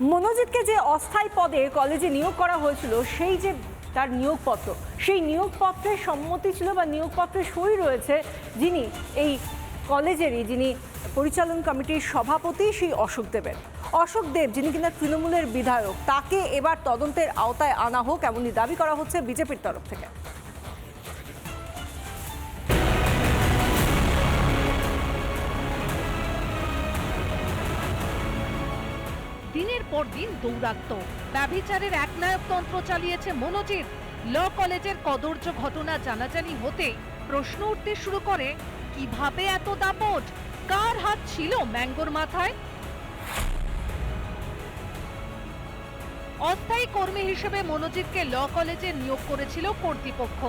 মনোজিৎকে যে অস্থায়ী পদে কলেজে নিয়োগ করা হয়েছিল, সেই যে তার নিয়োগপত্র, সেই নিয়োগপত্রের সম্মতি ছিল বা নিয়োগপত্রে সই রয়েছে যিনি এই কলেজেরই, যিনি পরিচালন কমিটির সভাপতি সেই অশোক দেবের। অশোক দেব, যিনি কিনা তৃণমূলের বিধায়ক, তাকে এবার তদন্তের আওতায় আনা হোক এমনই দাবি করা হচ্ছে বিজেপির তরফ থেকে। দিনের পর দিন দৌরাত্ম। ব্যভিচারের একনায়কতন্ত্র চালিয়েছে মনোজিৎ। ল কলেজের কদর্য ঘটনা জানাজানি হতে প্রশ্ন উঠতে শুরু করে, কীভাবে এত দাপট? কার হাত ছিল ম্যাঙ্গোর মাথায়? অস্থায়ী কর্মী হিসেবে মনোজিৎকে ল কলেজে নিয়োগ করেছিল কর্তৃপক্ষ।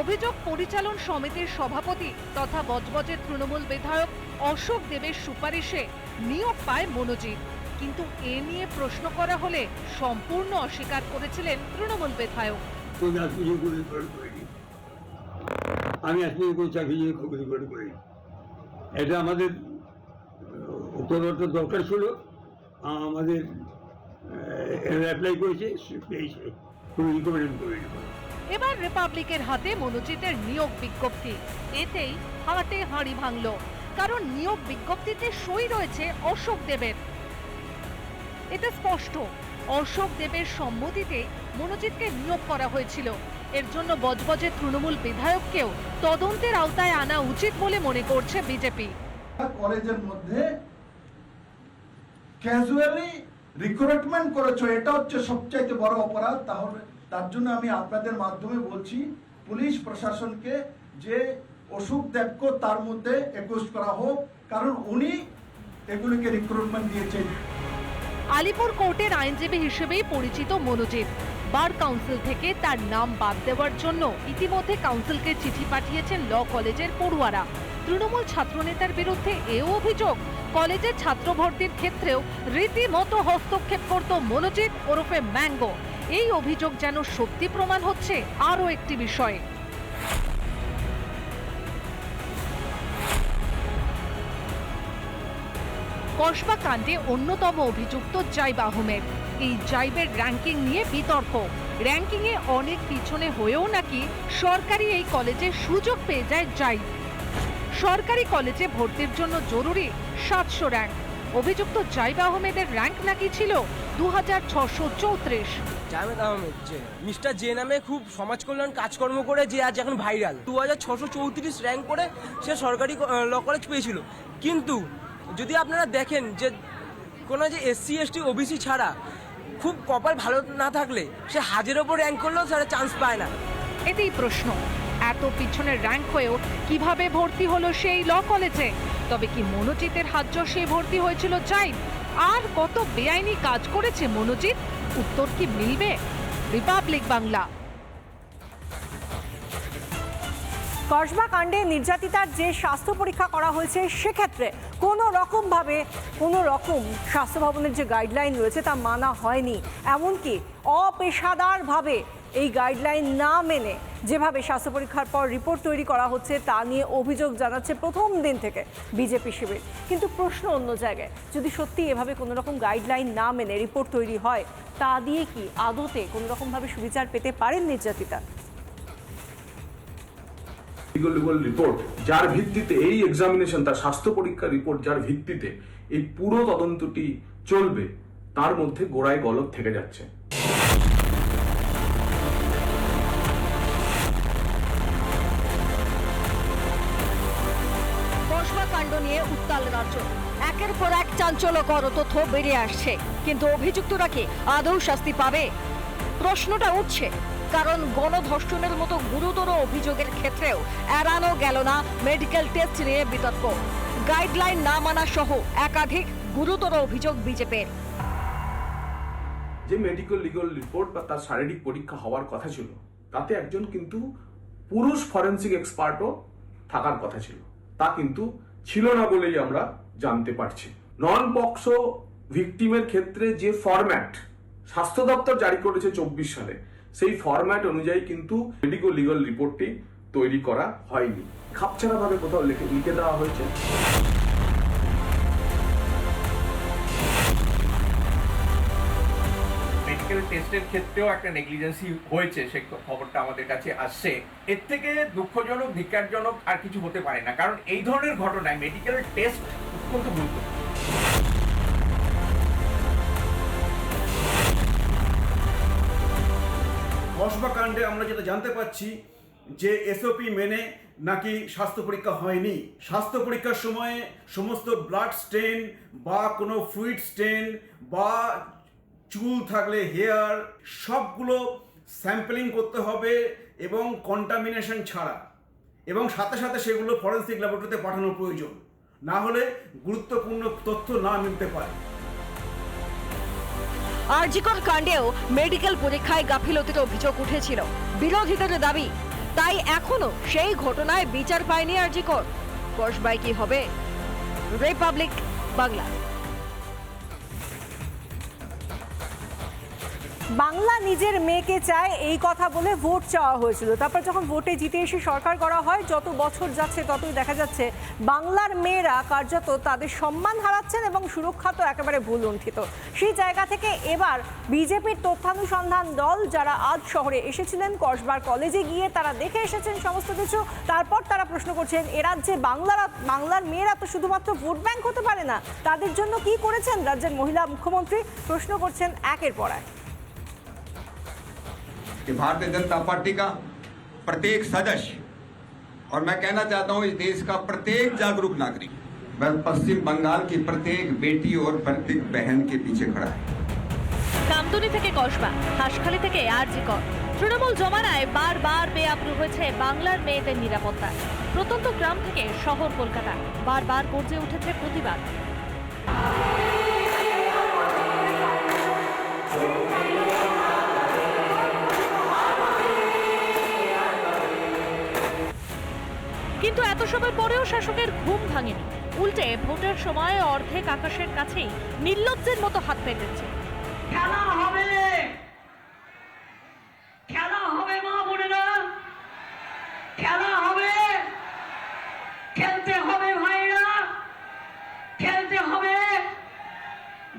অভিযোগ পরিচালন সমিতির সভাপতি তথা বজবজের তৃণমূল বিধায়ক অশোক দেবের সুপারিশে নিয়োগ পায় মনোজিৎ। কিন্তু এ নিয়ে প্রশ্ন করা হলে সম্পূর্ণ অস্বীকার করেছিলেন তৃণমূল বিধায়ক আমি আজকে কোনো চাকরি নিয়ে খুব রিপোর্ট করিনি। এটা আমাদের তদন্ত দরকার ছিল। আমাদের অ্যাপ্লাই করেছে পেয়েছে। কোনো রিকমেন্ড করিনি। এবার রিপাবলিকের হাতে মনোজিতের নিয়োগ বিজ্ঞপ্তি। এতেই হাটে হাঁড়ি ভাঙল। কারণ নিয়োগ বিজ্ঞপ্তিতে সই রয়েছে অশোক দেবের। এতে স্পষ্ট। অশোক দেবের সম্মতিতে মনোজিৎকে নিয়োগ করা হয়েছিল। এর জন্য বজবজের তৃণমূল বিধায়ককেও তদন্তের আওতায় আনা উচিত বলে মনে করছে বিজেপি। কলেজের মধ্যে ক্যাজুয়ালি রিক্রুটমেন্ট করেছ, এটা হচ্ছে সবচাইতে বড় অপরাধ। তাহলে তার জন্য আমি আপনাদের মাধ্যমে বলছি, পুলিশ প্রশাসনকে যে অসুখ দেবকে তার মধ্যে একুশ করা হোক, কারণ উনি এগুলিকে রিক্রুটমেন্ট দিয়েছেন। আলিপুর কোর্টের আইনজীবী হিসেবেই পরিচিত মনোজিৎ। বার কাউন্সিল থেকে তার নাম বাদ দেওয়ার জন্য ইতিমধ্যে কাউন্সিলকে চিঠি পাঠিয়েছেন ল কলেজের পড়ুয়ারা। তৃণমূল ছাত্রনেতার বিরুদ্ধে এও অভিযোগ, কলেজের ছাত্র ভর্তির ক্ষেত্রেও রীতিমতো হস্তক্ষেপ করত মনোজিৎ ওরফে ম্যাঙ্গো। এই অভিযোগ যেন সত্যি প্রমাণ হচ্ছে আরও একটি বিষয়। কসবা কাণ্ডে অন্যতম অভিযুক্ত জাইব আহমেদ। এই জাইবের র্যাঙ্কিং নিয়ে বিতর্ক। র্যাঙ্কিংয়ে অনেক পিছনে হয়েও নাকি সরকারি এই কলেজে সুযোগ পেয়ে যায় জাইব। সরকারি কলেজে ভর্তির জন্য জরুরি সাতশো র্যাঙ্ক অভিযুক্ত জাইব আহমেদের র্যাঙ্ক নাকি ছিল দু হাজার ছশো চৌত্রিশ। জাভেদ আহমেদ, যে মিস্টার জে নামে খুব সমাজ কল্যাণ কাজকর্ম করে, যে আজ এখন ভাইরাল দু হাজার ছশো চৌত্রিশ র্যাঙ্ক করে সে সরকারি ল কলেজ পেয়েছিল। কিন্তু যদি আপনারা দেখেন যে কোনো যে এসসি এসটি ওবিসি ছাড়া খুব কপাল ভালো না থাকলে সে হাজের ওপর র্যাঙ্ক করলেও তারা চান্স পায় না। এতেই প্রশ্ন। এত পিছনের র্যাঙ্ক হয়েও কীভাবে ভর্তি হলো সেই ল কলেজে তবে কি মনোজিতের হাত সে ভর্তি হয়েছিল চাই আর কত বেআইনি কাজ করেছে মনোজিৎ? উত্তর কি মিলবে? রিপাবলিক বাংলা কসবা কাণ্ডে নির্যাতিতার যে স্বাস্থ্য পরীক্ষা করা হয়েছে, সেক্ষেত্রে কোনো রকমভাবে কোনো রকম স্বাস্থ্য ভবনের যে গাইডলাইন রয়েছে তা মানা হয়নি। এমনকি অপেশাদারভাবে এই গাইডলাইন না মেনে যেভাবে স্বাস্থ্য পরীক্ষার পর রিপোর্ট তৈরি করা হচ্ছে, তা নিয়ে অভিযোগ জানাচ্ছে প্রথম দিন থেকে বিজেপি শিবির। কিন্তু প্রশ্ন অন্য জায়গায়, যদি সত্যি এভাবে কোনো রকম গাইডলাইন না মেনে রিপোর্ট তৈরি হয়, তা দিয়ে কি আদতে কোনো রকমভাবে সুবিচার পেতে পারেন নির্যাতিতা? লিগল রিপোর্ট যার ভিত্তিতে এই এক্সামিনেশন তার স্বাস্থ্য পরীক্ষার রিপোর্ট যার ভিত্তিতে এই পুরো তদন্তটি চলবে, তার মধ্যে গোড়ায় গলদ থেকে যাচ্ছে। কাণ্ড নিয়ে উত্তাল একের পর এক চাঞ্চল্যকর তথ্য বেরিয়ে আসছে। কিন্তু অভিযুক্তরা কি আদৌ শাস্তি পাবে? প্রশ্নটা উঠছে। কারণ গণধর্ষণের মতো গুরুতর অভিযোগের ক্ষেত্রেও এড়ানো গেল না মেডিকেল টেস্ট নিয়ে বিতর্ক। গাইডলাইন না মানা সহ একাধিক গুরুতর অভিযোগ বিজেপির। যে মেডিকেল লিগল রিপোর্ট বা তার শারীরিক পরীক্ষা হওয়ার কথা ছিল, তাতে একজন কিন্তু পুরুষ ফরেন্সিক এক্সপার্টও থাকার কথা ছিল। তা কিন্তু ছিল না বলেই আমরা জানতে পারছি। নন পক্সো ভিকটিমের ক্ষেত্রে যে ফরম্যাট স্বাস্থ্য দপ্তর জারি করেছে চব্বিশ সালে সেই ফরম্যাট অনুযায়ী কিন্তু মেডিকেল লিগাল রিপোর্টটি তৈরি করা হয়নি। খাপছাড়া ভাবে কোথাও লিখে লিখে দেওয়া হয়েছে। মেডিকেল টেস্টের ক্ষেত্রেও একটা নেগলিজেন্সি হয়েছে, সেই খবরটা আমাদের কাছে আসছে। এর থেকে দুঃখজনক, ধিক্কারজনক আর কিছু হতে পারে না। কারণ এই ধরনের ঘটনায় মেডিকেল টেস্ট অত্যন্ত গুরুত্বপূর্ণ। কসবা কাণ্ডে আমরা যেটা জানতে পাচ্ছি যে এসওপি মেনে নাকি স্বাস্থ্য পরীক্ষা হয়নি। স্বাস্থ্য পরীক্ষার সময়ে সমস্ত ব্লাড স্টেন বা কোনো ফ্লুইড স্টেন বা চুল থাকলে হেয়ার সবগুলো স্যাম্পলিং করতে হবে এবং কন্টামিনেশন ছাড়া। এবং সাথে সাথে সেগুলো ফরেন্সিক ল্যাবরেটরিতে পাঠানো প্রয়োজন। না হলে গুরুত্বপূর্ণ তথ্য না মিলতে পারে। আরজিকর কাণ্ডেও মেডিকেল পরীক্ষায় গাফিলতির অভিযোগ উঠেছিল। বিরোধীদের দাবি, তাই এখনও সেই ঘটনায় বিচার পায়নি আরজিকর। কসবাই কি হবে? রিপাবলিক বাংলা। বাংলা নিজের মেয়েকে চায় এই কথা বলে ভোট চাওয়া হয়েছিল। তারপর যখন ভোটে জিতে এসে সরকার করা হয়, যত বছর যাচ্ছে ততই দেখা যাচ্ছে বাংলার মেয়েরা কার্যত তাদের সম্মান হারাচ্ছেন এবং সুরক্ষা তো একেবারে ভুল লুণ্ঠিত। সেই জায়গা থেকে এবার বিজেপির তথ্যানুসন্ধান দল যারা আজ শহরে এসেছিলেন, কসবার কলেজে গিয়ে তারা দেখে এসেছেন সমস্ত কিছু। তারপর তারা প্রশ্ন করছেন, এ রাজ্যে বাংলার বাংলার মেয়েরা তো শুধুমাত্র ভোট ব্যাংক হতে পারে না, তাদের জন্য কি করেছেন রাজ্যের মহিলা মুখ্যমন্ত্রী? প্রশ্ন করছেন একের পর এক। कि भारतीय जनता पार्टी का प्रत्येक सदस्य और मैं कहना चाहता हूं इस देश का प्रत्येक जागरूक नागरिक वह पश्चिम बंगाल की प्रत्येक बेटी और प्रत्येक बहन के पीछे खड़ा है কামদুনি থেকে কসবা হাসখালি থেকে আরজিকর তৃণমূল জমানায় বারবার বেআব্রু হয়েছে বাংলার মেয়েদের নিরাপত্তা প্রত্যন্ত গ্রাম থেকে শহর কলকাতা বারবার গর্জে উঠেছে প্রতিবাদ এত পরেও শাসকের ঘুম ভাঙেনি। উল্টে ভোটের সময় অর্ধেক আকাশের কাছেই নির্লজ্জের মতো হাত পেতেছে। খেলা হবে খেলা হবে মা বোনেরা খেলা হবে খেলতে হবে ভাইরা খেলতে হবে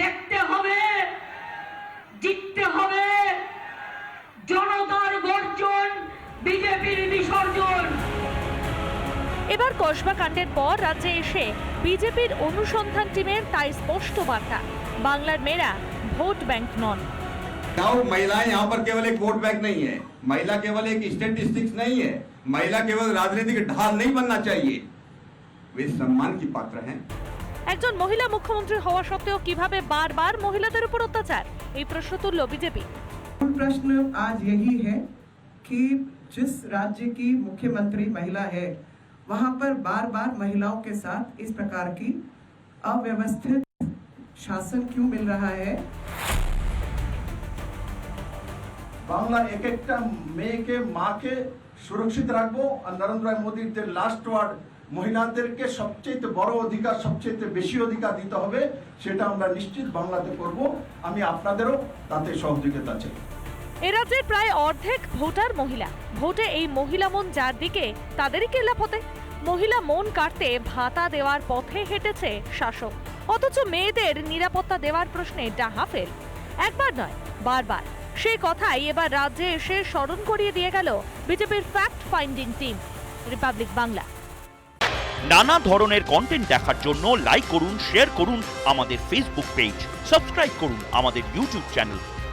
দেখতে হবে জিততে হবে জনতার গর্জন বিজেপির বিসর্জন এবার কসবা কাণ্ডের পর রাজ্যে এসে বিজেপির অনুসন্ধান টিমের তাই স্পষ্ট বার্তা বাংলার মেয়েরা ভোট ব্যাংক নন गाँव महिलाएं यहाँ पर केवल एक वोट बैंक नहीं है महिला केवल एक स्टेटिस्टिक्स नहीं है महिला केवल राजनीतिक ढाल नहीं बनना चाहिए वे सम्मान की पात्र हैं একজন মহিলা মুখ্যমন্ত্রী হওয়া সত্ত্বেও কিভাবে বারবার মহিলাদের উপর অত্যাচার এই প্রশ্ন তুলল বিজেপি मूल प्रश्न आज यही है कि जिस राज्य की मुख्यमंत्री महिला है वहां पर बार बार महिलाओं के साथ इस प्रकार की अव्यवस्थित शासन क्यों मिल रहा है বাংলার এক একটা মেয়েকে মাকে সুরক্ষিত রাখবো আর নরেন্দ্র ভাই মোদীর যে লাস্ট ওয়ার্ড মহিলাদেরকে সবচেয়ে বড় অধিকার সবচেয়ে বেশি অধিকার দিতে হবে সেটা আমরা নিশ্চিত বাংলাতে করব আমি আপনাদেরও তাতে সহযোগিতা চাই এ রাজ্যের প্রায় অর্ধেক ভোটার মহিলা। ভোটে এই মহিলা মন যার দিকে, তাদেরই পথে মহিলা মন কাটতে ভাতা দেওয়ার পথে হেঁটেছে শাসক। অথচ মেয়েদের নিরাপত্তা দেওয়ার প্রশ্নে ডাহা ফেল। একবার নয়, বারবার। সেই কথাই এবার রাজ্যে এসে স্মরণ করিয়ে দিয়ে গেল বিজেপির fact finding team Republic Bangla নানা ধরনের কন্টেন্ট দেখার জন্য লাইক করুন শেয়ার করুন আমাদের ফেসবুক পেজ সাবস্ক্রাইব করুন আমাদের ইউটিউব চ্যানেল